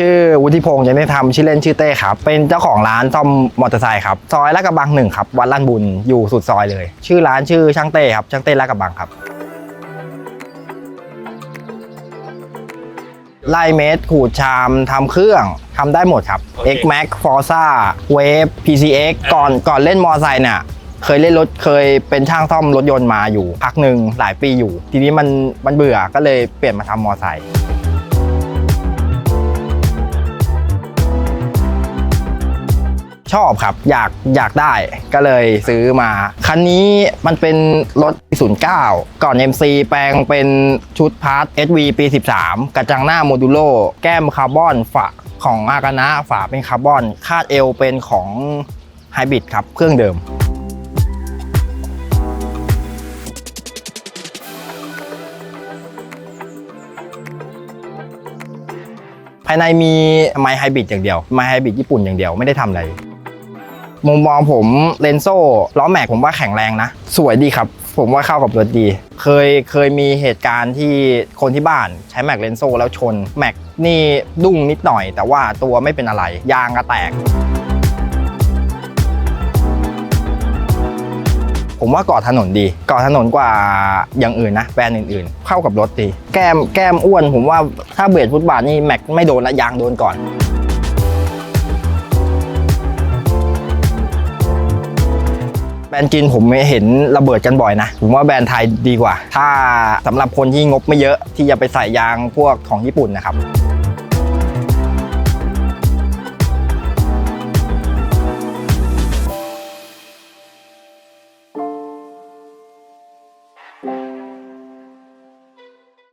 ชื่อวุฒิพงษ์ยังได้ทำชื่อเล่นชื่อเต้ครับ เป็นเจ้าของร้านซ่อมมอเตอร์ไซค์ครับ ซอยลาดกระบังหนึ่งครับ วัดลาดบุญ อยู่สุดซอยเลย ชื่อร้านชื่อช่างเต้ครับ ช่างเต้ลาดกระบังครับ ไล่เมตรขูดชามทำเครื่องทำได้หมดครับ X Max Forza Wave PCX ก่อนก่อนเล่นมอไซค์เนี่ยเคยเล่นรถเคยเป็นช่างซ่อมรถยนต์มาอยู่ พักหนึ่งหลายปีอยู่ ทีนี้มันมันเบื่อก็เลยเปลี่ยนมาทำมอไซค์ ชอบครับ อยากอยากได้ก็เลยซื้อมา คันนี้มันเป็นรถ 09 ก่อน MC แปลงเป็นชุดพาร์ท SV ปี 13 กระจังหน้าโมดูโล แก้มคาร์บอนฝาของอากานะฝาเป็นคาร์บอน คาดเอวเป็นของไฮบริดครับ เครื่องเดิมภายในมีไมไฮบริดอย่างเดียวไมไฮบริดญี่ปุ่นอย่างเดียวไม่ได้ทำอะไร มุมมองผมเลนโซ่ล้อแม็กผมว่าแข็งแรงนะ สวยดีครับ ผมว่าเข้ากับรถดี เคยเคยมีเหตุการณ์ที่คนที่บ้านใช้แม็กเลนโซ่แล้วชนแม็กนี่ดุ้งนิดหน่อย แต่ว่าตัวไม่เป็นอะไร ยางก็แตก ผมว่าเกาะถนนดีเกาะถนนกว่าอย่างอื่นนะแบรนด์อื่นๆ เข้ากับรถดี แก้มแก้มอ้วน ผมว่าถ้าเบรดฟุตบาทนี่แม็กไม่โดนละยางโดนก่อน แบรนด์จีนผมเห็นระเบิดกันบ่อยนะ ผมว่าแบรนด์ไทยดีกว่า ถ้าสำหรับคนที่งบไม่เยอะที่จะไปใส่ยางพวกของญี่ปุ่นนะครับ